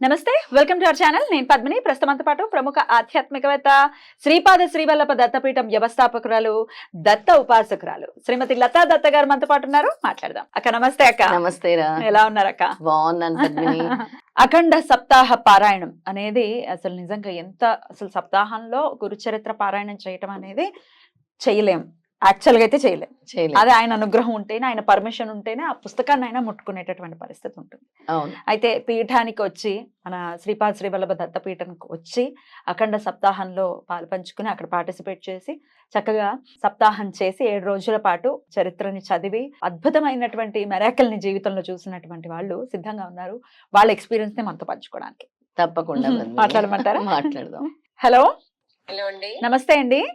నమస్తే welcome to our channel. నేను పద్మిని. ప్రస్తుతంతో పాటు ప్రముఖ ఆధ్యాత్మికవేత్త శ్రీపాద శ్రీవల్లభ దత్తపీఠం వ్యవస్థాపకురాలు దత్త ఉపాసకురాలు శ్రీమతి లతా దత్త గారు మనతో పాటు ఉన్నారు. మాట్లాడదాం. అక్క నమస్తే అక్క. నమస్తే ఎలా ఉన్నారు అక్క? బాగున్నాను అఖండ సప్తాహ పారాయణం అనేది అసలు నిజంగా ఎంత అసలు సప్తాహంలో గురుచరిత్ర పారాయణం చేయటం అనేది చేయలేం. యాక్చువల్గా అయితే చేయలేం. చేయలేదు. అదే ఆయన అనుగ్రహం ఉంటేనే ఆయన పర్మిషన్ ఉంటేనే ఆ పుస్తకాన్ని అయినా ముట్టుకునేటటువంటి పరిస్థితి ఉంటుంది. అవును. అయితే పీఠానికి వచ్చి మన శ్రీపాద శ్రీవల్లభ దత్తపీఠానికి వచ్చి అఖండ సప్తాహంలో పాలు పంచుకుని అక్కడ పార్టిసిపేట్ చేసి చక్కగా సప్తాహం చేసి ఏడు రోజుల పాటు చరిత్రని చదివి అద్భుతమైనటువంటి మెరాకల్ని జీవితంలో చూసినటువంటి వాళ్ళు సిద్ధంగా ఉన్నారు. వాళ్ళ ఎక్స్పీరియన్స్ని మనతో పంచుకోవడానికి. తప్పకుండా. మాట్లాడమంటారా? మాట్లాడదాం. హలో. హలో అండి. నమస్తే అండి.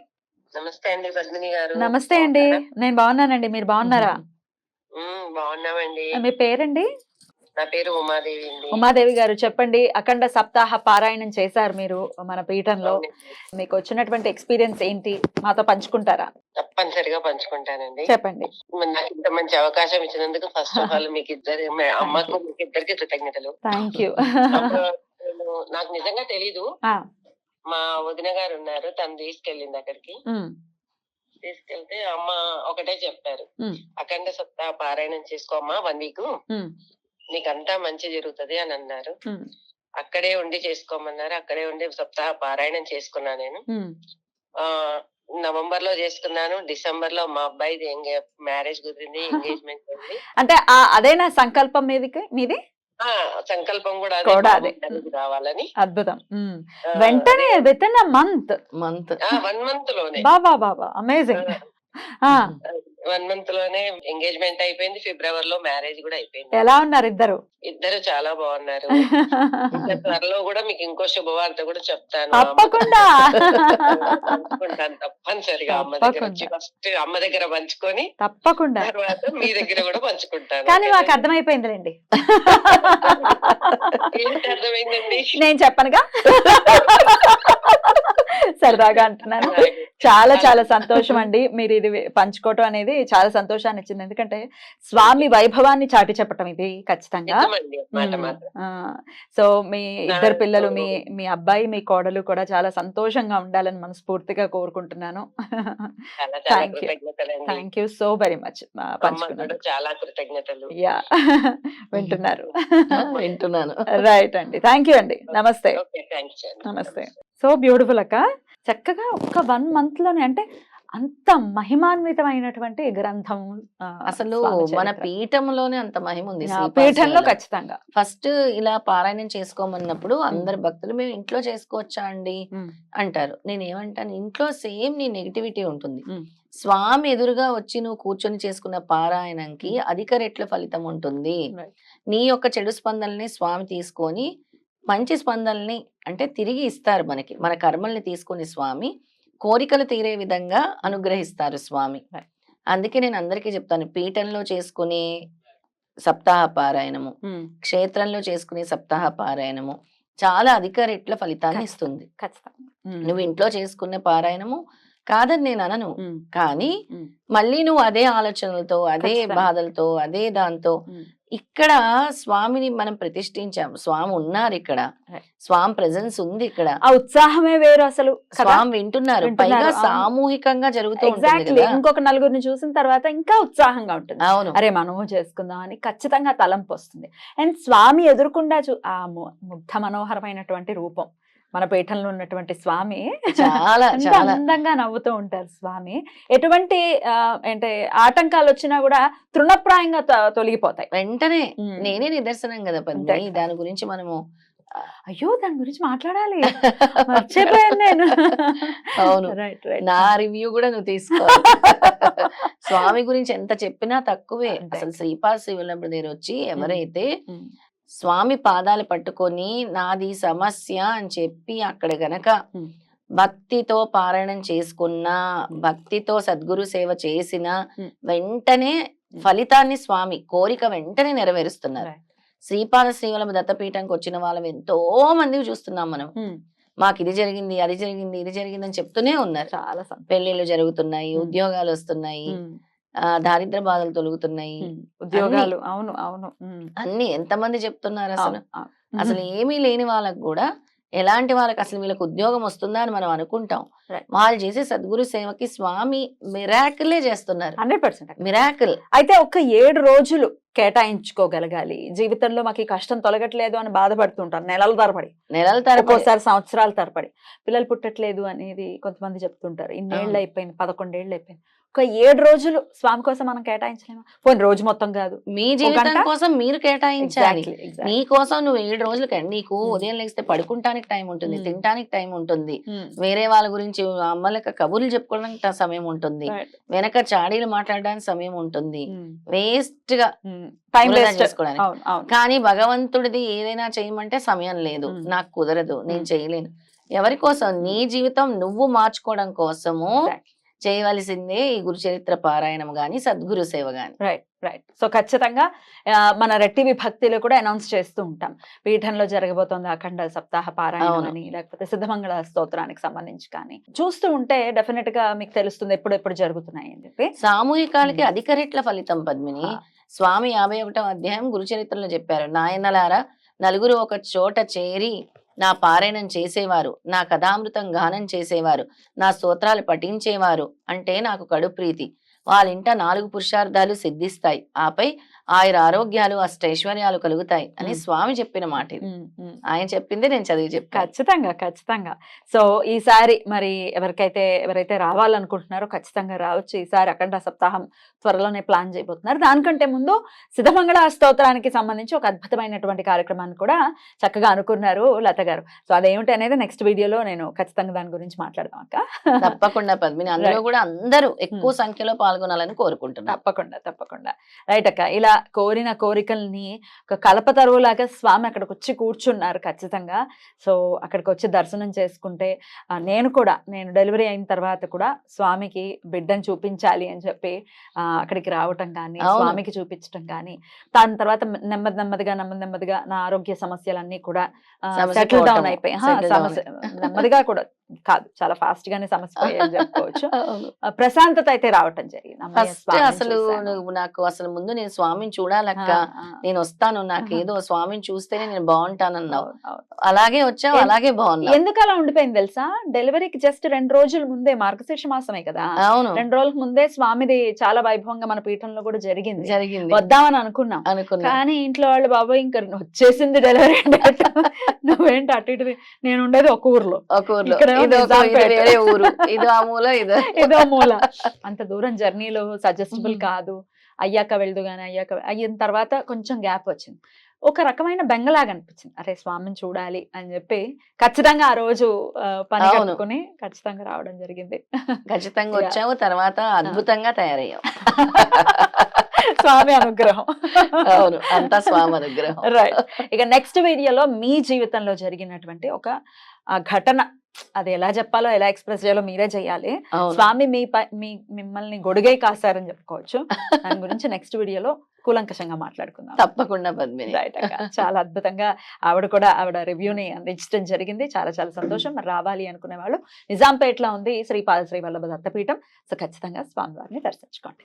నమస్తే అండి పద్మిని గారు. నమస్తే అండి. నేను బాగున్నానండి. మీరు బాగున్నారా? బాగున్నామండి. మీ పేరండి? నా పేరు ఉమాదేవి అండి. ఉమాదేవి గారు చెప్పండి. అఖండ సప్తాహ పారాయణం చేశారు మీరు మన పీఠంలో. మీకు వచ్చినటువంటి ఎక్స్పీరియన్స్ ఏంటి? మాతో పంచుకుంటారా? తప్పనిసరిగా పంచుకుంటానండి. చెప్పండి. నాకు ఇంత మంచి అవకాశం ఇచ్చినందుకు ఫస్ట్ ఆఫ్ ఆల్ మీకు ఇద్దరు అమ్మకు మీకు ఇద్దరికి కృతజ్ఞతలు. థ్యాంక్ యూ నాకు నిజంగా తెలీదు. మా వదిన గారు ఉన్నారు. తను తీసుకెళ్ళింది అక్కడికి. తీసుకెళ్తే అమ్మ ఒకటే చెప్పారు. అఖండ సప్తాహ పారాయణం చేసుకోమ్మా వన్ వీక్. నీకంతా మంచి జరుగుతది అని అన్నారు. అక్కడే ఉండి చేసుకోమన్నారు. అక్కడే ఉండి సప్తాహ పారాయణం చేసుకున్నా నేను. ఆ నవంబర్లో చేసుకున్నాను. డిసెంబర్లో మా అబ్బాయిది మ్యారేజ్ కుదిరింది ఎంగేజ్మెంట్ అంటే ఆ- అదేనా సంకల్పం మీది మీది? సంకల్పం కూడా కూడా అదే. రావాలని. అద్భుతం. వెంటనే with in a month month one మంత్లోనే. బాబా బాబా. అమేజింగ్ వన్ మంత్లోనే ఎంగేజ్మెంట్ అయిపోయింది. ఫిబ్రవరి లో మ్యారేజ్ కూడా అయిపోయింది. ఎలా ఉన్నారు ఇద్దరు? ఇద్దరు చాలా బాగున్నారు. త్వరలో కూడా మీకు ఇంకో శుభవార్త కూడా చెప్తాను. తప్పకుండా. తప్పనిసరిగా అమ్మ దగ్గర. ఫస్ట్ అమ్మ దగ్గర పంచుకొని తప్పకుండా. తర్వాత మీ దగ్గర కూడా పంచుకుంటాను. కానీ మాకు? అర్థమైపోయిందిలేండి. ఏంటి అర్థమైందండి? నేను చెప్పనుగా? సరదాగా అంటున్నాను. చాలా చాలా సంతోషం అండి మీరు ఇది పంచుకోవటం అనేది చాలా సంతోషాన్ని ఇచ్చింది ఎందుకంటే స్వామి వైభవాన్ని చాటి చెప్పటం ఇది ఖచ్చితంగా. సో మీ ఇద్దరు పిల్లలు మీ మీ అబ్బాయి మీ కోడలు కూడా చాలా సంతోషంగా ఉండాలని మనస్ఫూర్తిగా కోరుకుంటున్నాను. చాలా చాలా Thank you. కృతజ్ఞతలండి. Thank you so very much చాలా కృతజ్ఞతలు. యా. వింటున్నారు. వింటున్నాను. రైట్ అండి. థ్యాంక్ యూ అండి. నమస్తే. నమస్తే. సో బ్యూటిఫుల్ అక్క. చక్కగా ఒక్క వన్ మంత్లోనే అంటే అంత మహిమాన్వితమైనటువంటి గ్రంథం అసలు మన. పీఠంలోనే అంత మహిమ ఉంది పీఠంలో ఖచ్చితంగా. ఫస్ట్ ఇలా పారాయణం చేసుకోమన్నప్పుడు అందరి భక్తులు మేము ఇంట్లో చేసుకోవచ్చా అండి. అంటారు. నేను ఏమంటాను ఇంట్లో సేమ్ నీ నెగిటివిటీ ఉంటుంది. స్వామి ఎదురుగా వచ్చి నువ్వు కూర్చొని చేసుకున్న పారాయణంకి అధిక రెట్ల ఫలితం ఉంటుంది. నీ యొక్క చెడు స్పందనని స్వామి తీసుకొని మంచి స్పందనల్ని అంటే తిరిగి ఇస్తారు మనకి మన కర్మల్ని తీసుకొని స్వామి. కోరికలు తీరే విధంగా అనుగ్రహిస్తారు స్వామి. అందుకే నేను అందరికీ చెప్తాను పీఠంలో చేసుకునే సప్తాహ పారాయణము. క్షేత్రంలో చేసుకునే సప్తాహ పారాయణము చాలా అధిక రెట్ల ఫలితాన్ని. ఇస్తుంది. నువ్వు ఇంట్లో చేసుకునే పారాయణము కాదని నేను అనను. కానీ. మళ్ళీ నువ్వు అదే ఆలోచనలతో అదే. బాధలతో అదే దాంతో. ఇక్కడ స్వామిని మనం ప్రతిష్ఠించాం స్వామి ఉన్నారు ఇక్కడ. స్వామి ప్రెజెన్స్ ఉంది ఇక్కడ. ఆ ఉత్సాహమే వేరు అసలు స్వామి వింటున్నారు. పైగా. సామూహికంగా జరుగుతూ ఎగ్జాక్ట్లీ ఇంకొక నలుగురిని చూసిన తర్వాత ఇంకా ఉత్సాహంగా ఉంటుంది. అవును. అరే మనము చేసుకుందాం అని ఖచ్చితంగా తలంపు వస్తుంది. అండ్ స్వామి ఎదురుకుండా చూ ఆ ముగ్ధ మనోహరమైనటువంటి రూపం. మన పీఠంలో ఉన్నటువంటి స్వామి. చాలా చాలా. అందంగా నవ్వుతూ ఉంటారు స్వామి. ఎటువంటి అంటే ఆటంకాలు వచ్చినా కూడా తృణప్రాయంగా తొలగిపోతాయి. వెంటనే. నేనే నిదర్శనం కదా కదా. దాని గురించి మనము అయ్యో దాని గురించి మాట్లాడాలి. మర్చిపోయాను నేను. అవును. నా రివ్యూ కూడా నువ్వు తీసుకో స్వామి గురించి ఎంత చెప్పినా తక్కువే. అసలు శ్రీపాద శివుల దగ్గర వచ్చి ఎవరైతే స్వామి పాదాలు పట్టుకొని నాది సమస్య అని చెప్పి అక్కడ గనక. భక్తితో పారాయణం చేసుకున్నా భక్తితో సద్గురు సేవ చేసిన. వెంటనే ఫలితాన్ని స్వామి కోరిక వెంటనే నెరవేరుస్తున్నారు. శ్రీపాద శ్రీవల్లభ దత్తపీఠంకి వచ్చిన వాళ్ళం ఎంతో మంది చూస్తున్నాం మనం మాకు ఇది జరిగింది అది జరిగింది ఇది జరిగింది అని చెప్తూనే ఉన్నారు చాలా. పెళ్ళిళ్ళు జరుగుతున్నాయి. ఉద్యోగాలు వస్తున్నాయి దారిద్ర బాధలు తొలుగుతున్నాయి. ఉద్యోగాలు. అవును. అవును. అన్ని ఎంతమంది చెప్తున్నారు అసలు. అసలు ఏమీ లేని వాళ్ళకు కూడా ఎలాంటి వాళ్ళకి అసలు వీళ్ళకి ఉద్యోగం వస్తుందా అని మనం అనుకుంటాం. వాళ్ళు చేసే సద్గురు సేవకి స్వామి మిరాకిలే చేస్తున్నారు. Hundred percent miracle. అయితే ఒక ఏడు రోజులు కేటాయించుకోగలగాలి. జీవితంలో మాకు ఈ కష్టం తొలగట్లేదు అని బాధపడుతుంటారు. నెలల తరబడి. నెలల తరబడి. సంవత్సరాల తరబడి. పిల్లలు పుట్టట్లేదు అనేది కొంతమంది చెప్తుంటారు. ఇన్నేళ్ళు. అయిపోయింది పదకొండేళ్ళు అయిపోయింది. ఒక ఏడు రోజులు స్వామి కోసం మనం కేటాయించలేమా పోనీ రోజు మొత్తం కాదు మీ జీవితం? కోసం మీరు కేటాయించాలి. నీ కోసం నువ్వు ఏడు రోజులు నీకు Hmm. ఉదయం లేస్తే పడుకుంటానికి టైం ఉంటుంది Hmm. తినటానికి టైం ఉంటుంది ఉమ్, వేరే వాళ్ళ గురించి అమ్మలక కబుర్లు చెప్పుకోవడానికి సమయం ఉంటుంది. వెనక చాడీలు మాట్లాడడానికి సమయం ఉంటుంది వేస్ట్గా. టైం వేస్ట్ చేసుకోవడానికి. కానీ భగవంతుడిది ఏదైనా చేయమంటే సమయం లేదు Hmm. నాకు కుదరదు నేను Hmm. చేయలేను ఎవరి కోసం నీ జీవితం నువ్వు మార్చుకోవడం కోసము. చేయవలసిందే ఈ గురు చరిత్ర పారాయణం గాని సద్గురు సేవ గాని. రైట్ రైట్ సో ఖచ్చితంగా మన రెట్టి విభక్తిలో కూడా అనౌన్స్ చేస్తూ ఉంటాం. పీఠంలో జరగబోతోంది అఖండ సప్తాహ పారాయణం. అని లేకపోతే సిద్ధమంగళ స్తోత్రానికి సంబంధించి కానీ. చూస్తూ ఉంటే డెఫినెట్గా మీకు తెలుస్తుంది ఎప్పుడు ఎప్పుడు జరుగుతున్నాయి అని చెప్పి. సామూహికాలకి Hmm. అధిక రెట్ల ఫలితం పద్మిని. స్వామి యాభై ఒకటో అధ్యాయం గురు చరిత్రలో చెప్పారు. నాయనలారా నలుగురు ఒక చోట చేరి నా పారాయణం చేసేవారు నా కథామృతం గానం చేసేవారు నా స్తోత్రాలు పఠించేవారు అంటే నాకు కడు ప్రీతి వాళ్ళింట నాలుగు పురుషార్థాలు సిద్ధిస్తాయి. ఆపై ఆయుర ఆరోగ్యాలు అష్టైశ్వర్యాలు కలుగుతాయి అని. స్వామి చెప్పిన మాట ఇది. ఆయన చెప్పింది నేను చదివి చెప్పాను ఖచ్చితంగా ఖచ్చితంగా. సో ఈసారి మరి ఎవరికైతే ఎవరైతే రావాలనుకుంటున్నారో ఖచ్చితంగా రావచ్చు. ఈసారి అఖండ సప్తాహం త్వరలోనే ప్లాన్ చేయబోతున్నారు. దానికంటే ముందు సిద్ధమంగళ స్తోత్రానికి సంబంధించి ఒక అద్భుతమైనటువంటి కార్యక్రమాన్ని కూడా చక్కగా అనుకున్నారు లత గారు. సో అదేమిటి అనేది నెక్స్ట్ వీడియోలో నేను ఖచ్చితంగా దాని గురించి మాట్లాడదాం అక్క. తప్పకుండా పద్మిని. అందులో Right. కూడా అందరూ ఎక్కువ. సంఖ్యలో పాల్గొనాలని కోరుకుంటున్నాను తప్పకుండా తప్పకుండా. రైట్ అక్క ఇలా కోరిన కోరికల్ని ఒక కలప తరువులాగా స్వామి అక్కడికి వచ్చి కూర్చున్నారు ఖచ్చితంగా. సో అక్కడికి వచ్చి దర్శనం చేసుకుంటే నేను కూడా నేను డెలివరీ అయిన తర్వాత కూడా స్వామికి బిడ్డను చూపించాలి అని చెప్పి అక్కడికి రావటం కానీ. స్వామికి చూపించడం కానీ దాని తర్వాత నెమ్మది నెమ్మదిగా నెమ్మది నెమ్మదిగా నా ఆరోగ్య సమస్యలన్నీ కూడా సెటిల్ డౌన్ పోవటము, అయిపోయి హా, settle down సమస్య నెమ్మదిగా కూడా కాదు చాలా ఫాస్ట్ గానే సమస్య చెప్పుకోవచ్చు. ప్రశాంతత అయితే రావటం జరిగింది ఫస్ట్ అసలు. నువ్వు నాకు అసలు ముందు నేను స్వామిని చూడాలక్క. నేను వస్తాను నాకు. ఏదో స్వామిని చూస్తేనే నేను బాగుంటానన్నావు. అవును, అవును. అలాగే వచ్చావు అలాగే బాగున్నావు. ఎందుకు అలా ఉండిపోయింది తెలుసా? డెలివరీకి జస్ట్ రెండు రోజుల ముందే మార్గశీర్ష మాసమే కదా. అవును. రెండు రోజుల ముందే స్వామిది చాలా వైభవంగా మన పీఠంలో కూడా జరిగింది. జరిగింది. వద్దామని అనుకున్నాం. అనుకున్నా. కానీ ఇంట్లో వాళ్ళు బాబు ఇంకా వచ్చేసింది డెలివరీ నువ్వేంటి అటు ఇటు నేను ఉండేది ఒక ఊర్లో. ఒక ఊర్లో. ఇది ఇది నిజాంపేట. వేరే ఊరు. ఇది ఆ మూల ఇది. ఏదో మూల. అంత దూరం జర్నీలో సజెస్టబుల్. కాదు. అయ్యాక వెళ్దు గాని అయ్యాక అయిన తర్వాత కొంచెం గ్యాప్ వచ్చింది. ఒక రకమైన బెంగలాగా అనిపించింది అరే స్వామిని చూడాలి అని చెప్పి ఖచ్చితంగా ఆ రోజు పని అవును. కట్టుకుని ఖచ్చితంగా రావడం జరిగింది. ఖచ్చితంగా. వచ్చావు తర్వాత అద్భుతంగా తయారయ్యావు స్వామి అనుగ్రహం. అవును. అంతా స్వామి అనుగ్రహం. రైట్ ఇక నెక్స్ట్ వీడియోలో మీ జీవితంలో జరిగినటువంటి ఒక ఘటన అది ఎలా చెప్పాలో ఎలా ఎక్స్ప్రెస్ చేయాలో మీరే చేయాలి స్వామి మీ పై- మీ మిమ్మల్ని గొడుగై కాసారని చెప్పుకోవచ్చు. దాని గురించి నెక్స్ట్ వీడియోలో కూలంకషంగా మాట్లాడుకుందాం. తప్పకుండా పద్మిని. రైట్ చాలా అద్భుతంగా ఆవిడ కూడా ఆవిడ రివ్యూని అందించడం జరిగింది. చాలా చాలా సంతోషం. మరి రావాలి అనుకునే వాళ్ళు నిజాంపేటలో ఉంది శ్రీపాద శ్రీ వల్లభ దత్తపీఠం. సో ఖచ్చితంగా స్వామివారిని దర్శించుకోండి.